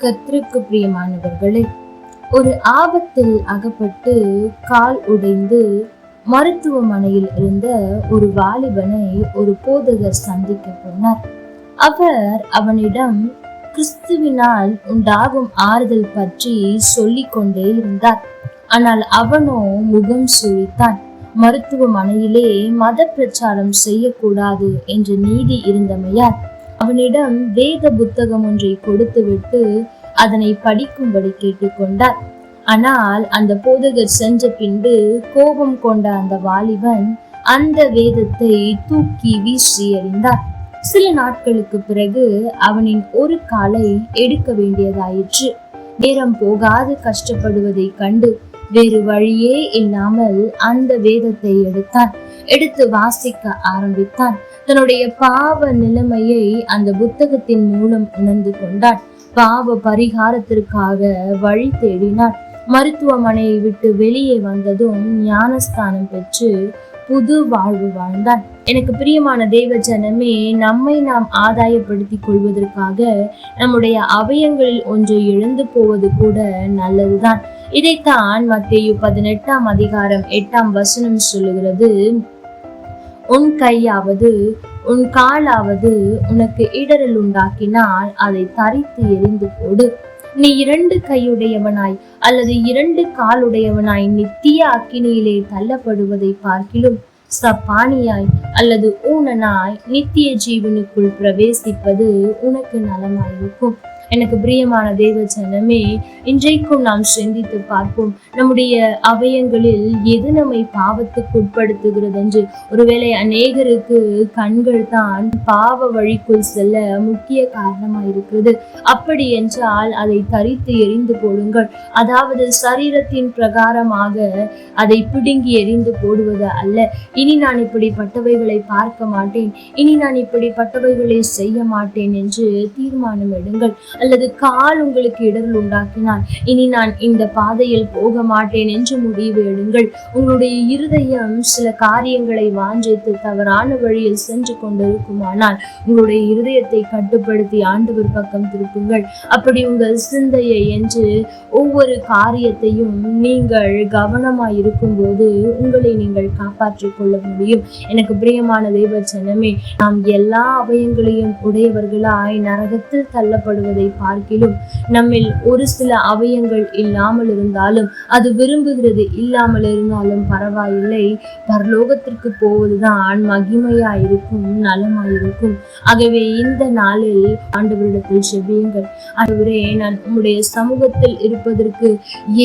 கத்திற்கு பிரியமானவர்களே ஒரு ஆபத்தில் அகப்பட்டு கால் உடைந்து மருத்துவமனையில் இருந்த ஒரு வாலிபனை ஒரு போதகர் சந்திக்க போனார். அவர் அவனிடம் கிறிஸ்துவினால் உண்டாகும் ஆறுதல் பற்றி சொல்லிக் கொண்டே இருந்தார். ஆனால் அவனோ முகம் சுழித்தான். மருத்துவமனையிலே மத பிரச்சாரம் செய்யக்கூடாது என்ற நீதி இருந்தமையால் அவனிடம் வேத புத்தகம் ஒன்றை கொடுத்துவிட்டு அதனை படிக்கும்படி கேட்டுக்கொண்டார். ஆனால் அந்த போதகர் சென்ற பின்பு கோபம் கொண்ட அந்த வாலிபன் அந்த வேதத்தை தூக்கி வீசி எறிந்தார். சில நாட்களுக்கு பிறகு அவனின் ஒரு காலை எடுக்க வேண்டியதாயிற்று. நேரம் போகாது கஷ்டப்படுவதைக் கண்டு வேறு வழியே இல்லாமல் அந்த வேதத்தை எடுத்தான். எடுத்து வாசிக்க ஆரம்பித்தான். தன்னுடைய பாவ நிலைமையை அந்த புத்தகத்தின் மூலம் உணர்ந்து கொண்டான். பாவ பரிகாரத்திற்காக வழி தேடினான். மருத்துவமனையை விட்டு வெளியே வந்ததும் ஞானஸ்தானம் பெற்று புது வாழ்வு வாழ்ந்தான். எனக்கு பிரியமான தெய்வ ஜனமே நம்மை நாம் ஆதாயப்படுத்திக் கொள்வதற்காக நம்முடைய அவயங்களில் ஒன்று இழந்து போவது கூட நல்லதுதான். இதைத்தான் மத்திய பதினெட்டாம் அதிகாரம் எட்டாம் வசனம் சொல்லுகிறது. உன் கையாவது உன் காலாவது உனக்கு இடரல் உண்டாக்கினால் அதை தரித்து எரிந்து போடு. நீ இரண்டு கையுடையவனாய் அல்லது இரண்டு காலுடையவனாய் நித்திய அக்கினியிலே தள்ளப்படுவதை பார்க்கிலும் சப்பானியாய் அல்லது ஊனனாய் நித்திய ஜீவனுக்குள் பிரவேசிப்பது உனக்கு நலமாயிருக்கும். எனக்கு பிரியமான தேவ ஜனமே இன்றைக்கும் நாம் சிந்தித்து பார்ப்போம். நம்முடைய அவயங்களில் எது நம்மை பாவத்துக்கு உட்படுத்துகிறது என்று ஒருவேளை அநேகருக்கு கண்கள் தான் பாவ வழிக்குள் செல்ல முக்கிய காரணமா இருக்கிறது அப்படி என்றால் அதை தரித்து எரிந்து போடுங்கள். அதாவது சரீரத்தின் பிரகாரமாக அதை பிடுங்கி எரிந்து போடுவது அல்ல. இனி நான் இப்படிப்பட்டவைகளை பார்க்க மாட்டேன். இனி நான் இப்படிப்பட்டவைகளை செய்ய மாட்டேன் என்று தீர்மானம் எடுங்கள். அல்லது கால் உங்களுக்கு இடரல் உண்டாக்கினால் இனி நான் இந்த பாதையில் போக மாட்டேன் என்று முடிவு எடுங்கள். உங்களுடைய இருதயம் சில காரியங்களை வாஞ்சித்து தவறான வழியில் சென்று கொண்டிருக்குமானால் உங்களுடைய இருதயத்தை கட்டுப்படுத்தி ஆண்டவர் பக்கம் திருப்புங்கள். அப்படி உங்கள் சிந்தையை என்று ஒவ்வொரு காரியத்தையும் நீங்கள் கவனமாய் இருக்கும்போது உங்களை நீங்கள் காப்பாற்றிக் கொள்ள முடியும். எனக்கு பிரியமான தேவ ஜனமே நாம் எல்லா அவயங்களையும் உடையவர்களாய் நரகத்தில் தள்ளப்படுவதை பார்க்கிலும் நம்மில் ஒரு சில அவயங்கள் இல்லாமல் இருந்தாலும் அது விரும்புகிறது இல்லாமல் இருந்தாலும் பரவாயில்லை. பரலோகத்திற்கு போவதுதான் மகிமையாயிருக்கும் நலமாயிருக்கும். ஆகவே இந்த நாளில் ஆண்டவரிடத்தில் செவியுங்கள் ஆண்டவரே நான் உம்முடைய சமூகத்தில் இருப்பதற்கு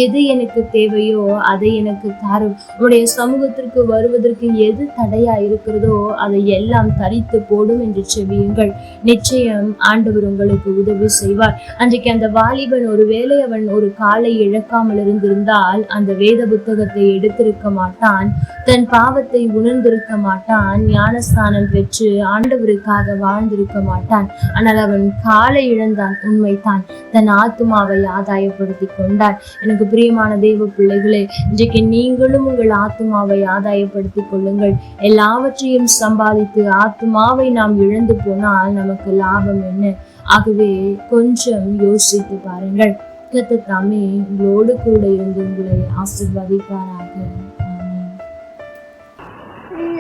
எது எனக்கு தேவையோ அதை எனக்கு தாரும். உம்முடைய சமூகத்திற்கு வருவதற்கு எது தடையா இருக்கிறதோ அதை எல்லாம் தரித்து போடும் என்று செவியுங்கள் நிச்சயம் ஆண்டவர் உங்களுக்கு உதவி சொல்வார் அன்றைக்கு அந்த வாலிபன் ஒருவேளை அவன் ஒரு காலை இழக்காமல் இருந்திருந்தால் அந்த வேத புத்தகத்தை எடுத்திருக்க மாட்டான் தன் பாவத்தை உணர்ந்திருக்க மாட்டான் ஞானஸ்தானம் பெற்று ஆண்டவருக்காக வாழ்ந்திருக்க மாட்டான். ஆனால் அவன் காலை இழந்தான் உண்மைதான். தன் ஆத்துமாவை ஆதாயப்படுத்தி கொண்டான். எனக்கு பிரியமான தெய்வ பிள்ளைகளே இன்றைக்கு நீங்களும் உங்கள் ஆத்துமாவை ஆதாயப்படுத்திக் கொள்ளுங்கள். எல்லாவற்றையும் சம்பாதித்து ஆத்துமாவை நாம் இழந்து போனால் நமக்கு லாபம் என்ன? ஆகவே கொஞ்சம் யோசித்து பாருங்கள். கத்த தாமே உங்களோடு கூட இருந்து உங்களை ஆசிர்வதிப்பாராக.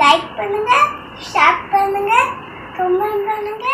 லைக் பண்ணுங்க ஷேர் பண்ணுங்க கமெண்ட் பண்ணுங்க.